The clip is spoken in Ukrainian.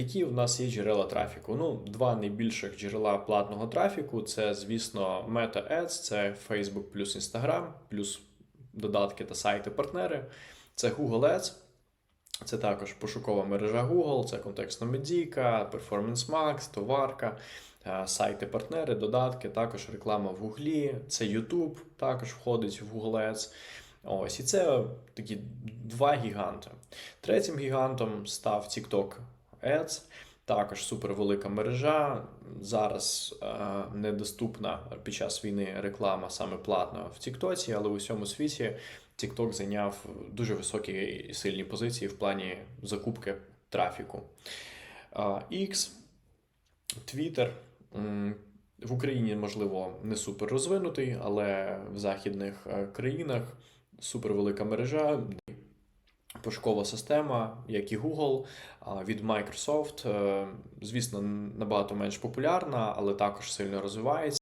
Які в нас є джерела трафіку? Ну, два найбільших джерела платного трафіку це, звісно, Meta Ads, це Facebook плюс Instagram, плюс додатки та сайти-партнери. Це Google Ads, це також пошукова мережа Google, це контекстна медійка, Performance Max, товарка, е, сайти-партнери, додатки, також реклама в Google, це YouTube, також входить в Google Ads. Ось, і це такі два гіганти. Третім гігантом став TikTok Ads, також супервелика мережа. Зараз е, недоступна під час війни реклама саме платна в TikTok, але у всьому світі TikTok зайняв дуже високі і сильні позиції в плані закупки трафіку. А, X, Twitter. В Україні, можливо, не супер розвинутий, але в західних е, країнах супервелика мережа, пошукова система, як і Google, від Microsoft. Е, Звісно, набагато менш популярна, але також сильно розвивається.